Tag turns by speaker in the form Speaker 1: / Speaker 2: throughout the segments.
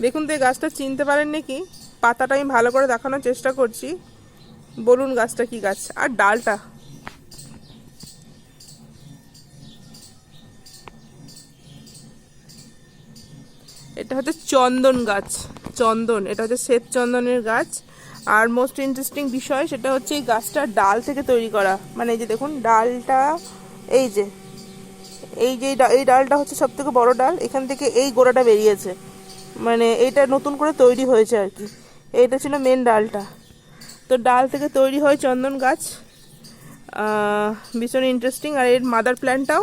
Speaker 1: দেখুন, তো এই গাছটা চিনতে পারেন নাকি পাতাটা আমি ভালো করে দেখানোর চেষ্টা করছি। বলুন গাছটা কি গাছ? আর ডালটা? এটা হচ্ছে চন্দন গাছ। চন্দন, এটা হচ্ছে শ্বেত চন্দনের গাছ। আর মোস্ট ইন্টারেস্টিং বিষয় সেটা হচ্ছে এই গাছটা ডাল থেকে তৈরি করা। মানে এই যে দেখুন, ডালটা, এই যে এই যে এই ডালটা হচ্ছে সব থেকে বড় ডাল। এখান থেকে এই গোড়াটা বেরিয়েছে। মানে এইটা নতুন করে তৈরি হয়েছে আর কি। এইটা ছিল মেন ডালটা। তো ডাল থেকে তৈরি হয় চন্দন গাছ। ভীষণ ইন্টারেস্টিং আর এর মাদার প্ল্যান্টটাও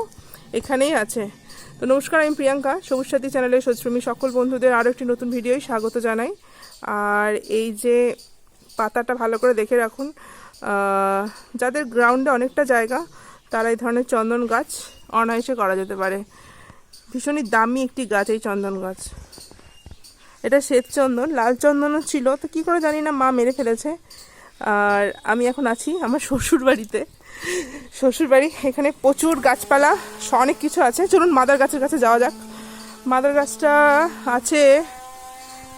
Speaker 1: এখানেই আছে। তো নমস্কার, আমি প্রিয়াঙ্কা। সবুজ সাথী চ্যানেলের সশ্রমী সকল বন্ধুদের আরও একটি নতুন ভিডিওয় স্বাগত জানাই। আর এই যে পাতাটা ভালো করে দেখে রাখুন যাদের গ্রাউন্ডে অনেকটা জায়গা, তারা এই ধরনের চন্দন গাছ অনায়াসে করা যেতে পারে। ভীষণই দামি একটি গাছ এই চন্দন গাছ। এটা শ্বেত চন্দন, লাল চন্দনও ছিল। তো কী করে জানি না মা মেরে ফেলেছে। আর আমি এখন আছি আমার শ্বশুর বাড়িতে শ্বশুর বাড়ি এখানে প্রচুর গাছপালা, অনেক কিছু আছে। চলুন মাদার গাছের কাছে যাওয়া যাক। মাদার গাছটা আছে।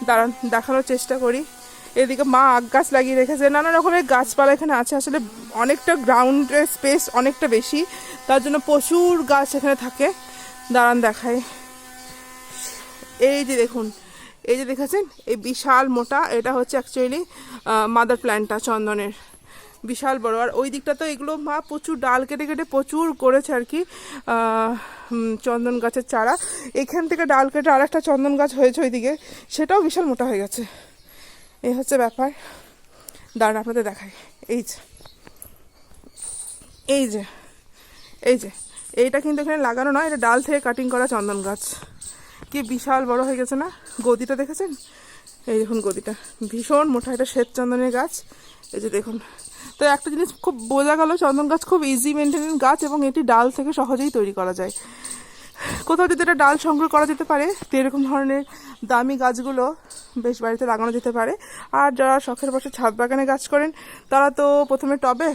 Speaker 1: দাঁড়ান, দেখানোর চেষ্টা করি। এদিকে মা আগ গাছ লাগিয়ে রেখেছে। নানা রকমের গাছপালা এখানে আছে। আসলে অনেকটা গ্রাউন্ডের স্পেস অনেকটা বেশি। তার জন্য প্রচুর গাছ এখানে থাকে। দাঁড়ান দেখায় এই যে দেখুন এই যে দেখেছেন, এই বিশাল মোটা, এটা হচ্ছে অ্যাকচুয়ালি মাদার প্ল্যান্টটা চন্দনের। বিশাল বড়। আর ওই দিকটা তো এগুলো মা প্রচুর ডাল কেটে কেটে প্রচুর করেছে আর কি চন্দন গাছের চারা। এখান থেকে ডাল কেটে আর একটা চন্দন গাছ হয়েছে ওইদিকে, সেটাও বিশাল মোটা হয়ে গেছে। এই হচ্ছে ব্যাপার। দাঁড়ান, আপনাদের দেখাই। এই যে এই যে এই যে, এইটা কিন্তু এখানে লাগানো নয়, এটা ডাল থেকে কাটিং করা চন্দন গাছ। কি বিশাল বড় হয়ে গেছে না? গদিটা দেখেছেন? এই দেখুন গদিটা। ভীষণ মোটা, এটা শ্বেত চন্দনের গাছ। এই যে দেখুন। তো একটা জিনিস খুব বোঝা গেল, চন্দন গাছ খুব ইজি মেনটেনেন্স গাছ এবং এটি ডাল থেকে সহজেই তৈরি করা যায়। কোথাও যদি এটা ডাল সংগ্রহ করা যেতে পারে, তো এরকম ধরনের দামি গাছগুলো বেশ বাড়িতে লাগানো যেতে পারে। আর যারা শখের বসে ছাদ বাগানে গাছ করেন, তারা তো প্রথমে টবে,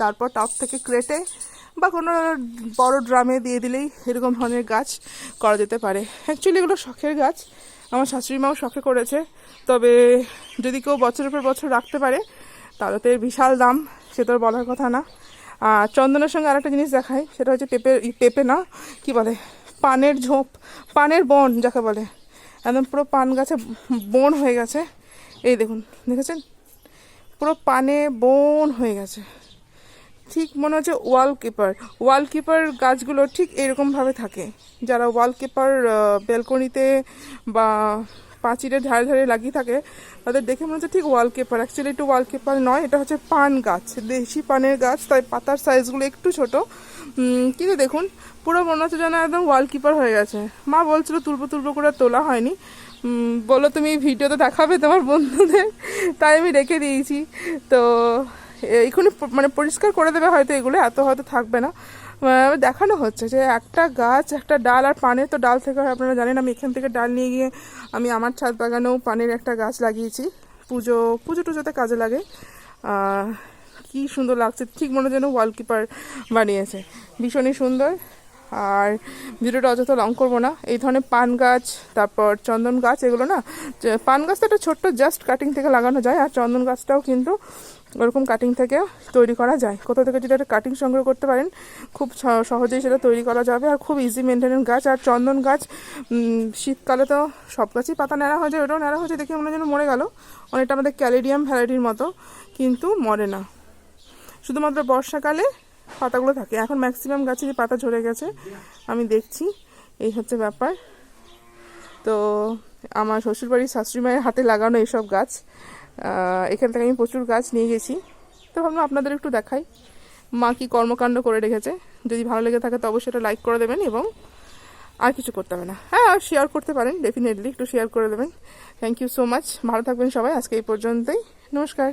Speaker 1: তারপর টব থেকে ক্রেটে বা কোনো বড় ড্রামে দিয়ে দিলেই এরকম ধরনের গাছ করা যেতে পারে। অ্যাকচুয়ালি এগুলো শখের গাছ। আমার শাশুড়ি মাও শখে করেছে। তবে যদি কেউ বছরের পর বছর রাখতে পারে, তাহলে তো এর বিশাল দাম, সে তো বলার কথা না। আর চন্দনের সঙ্গে আরেকটা জিনিস দেখায় সেটা হচ্ছে পেঁপে পেঁপে না, কি বলে? পানের ঝোপ, পানের বন যাকে বলে। একদম পুরো পান গাছে বন হয়ে গেছে। এই দেখুন, দেখেছেন? পুরো পানে বন হয়ে গেছে। ঠিক মনে হচ্ছে ওয়াল কিপার ওয়াল কিপার গাছগুলো ঠিক এরকমভাবে থাকে। যারা ওয়াল কিপার বেলকনিতে বা পাঁচিরের ধারে ধারে লাগিয়ে থাকে, তাদের দেখে মনে হচ্ছে ঠিক ওয়াল কিপার অ্যাকচুয়ালি একটু ওয়াল কিপার নয়, এটা হচ্ছে পান গাছ, দেশি পানের গাছ, তাই পাতার সাইজগুলো একটু ছোট। কিন্তু দেখুন, পুরো মনে হচ্ছে যেন একদম ওয়াল কিপার হয়ে গেছে। মা বলছিল, তুলবো তুলবো করে তোলা হয়নি। বলো তুমি ভিডিওতে দেখাবে তোমার বন্ধুদের? তাই আমি রেখে দিয়েছি। তো এইখানে মানে পরিষ্কার করে দেবে হয়তো এগুলো, এত হয়তো থাকবে না। দেখানো হচ্ছে যে একটা গাছ, একটা ডাল আর পানের তো ডাল থেকে আপনারা জানেন আমি এখান থেকে ডাল নিয়ে গিয়ে আমি আমার ছাদ বাগানেও পানের একটা গাছ লাগিয়েছি। পুজো পুজো টুজোতে কাজে লাগে। কি সুন্দর লাগছে, ঠিক মনে যেন ওয়ালকিপার বানিয়েছে। ভীষণই সুন্দর। আর ভিডিওটা অযথা লং করব না। এই ধরনের পান গাছ, তারপর চন্দন গাছ, এগুলো না পান গাছটা একটা ছোট্ট জাস্ট কাটিং থেকে লাগানো যায়, আর চন্দন গাছটাও কিন্তু ওরকম কাটিং থেকে তৈরি করা যায়। কোথা থেকে যদি একটা কাটিং সংগ্রহ করতে পারেন, খুব সহজেই সেটা তৈরি করা যাবে আর খুব ইজি মেনটেনেন্স গাছ আর চন্দন গাছ। শীতকালে তো সব গাছই পাতা নেড়া হয়ে যায়, ওটাও নেড়া হয়েছে দেখে মনে যেন মরে গেল। অনেকটা আমাদের ক্যালেডিয়াম ভ্যারাইটির মতো, কিন্তু মরে না। শুধুমাত্র বর্ষাকালে পাতাগুলো থাকে। এখন ম্যাক্সিমাম গাছেরই পাতা ঝরে গেছে, আমি দেখছি, এই হচ্ছে ব্যাপার। তো আমার শ্বশুরবাড়ির শাশুড়ি মায়ের হাতে লাগানো এইসব গাছ। এখান থেকে আমি প্রচুর গাছ নিয়ে গেছি। তো ভাবলাম আপনাদের একটু দেখাই। মা কি কর্মকাণ্ড করে রেখেছে? যদি ভালো লেগে থাকে তো অবশ্যই এটা লাইক করে দেবেন এবং আর কিছু করতে হবে না। হ্যাঁ আর শেয়ার করতে পারেন ডেফিনেটলি একটু শেয়ার করে দেবেন। থ্যাংক ইউ সো মাচ ভালো থাকবেন সবাই, আজকে এই পর্যন্তই। নমস্কার।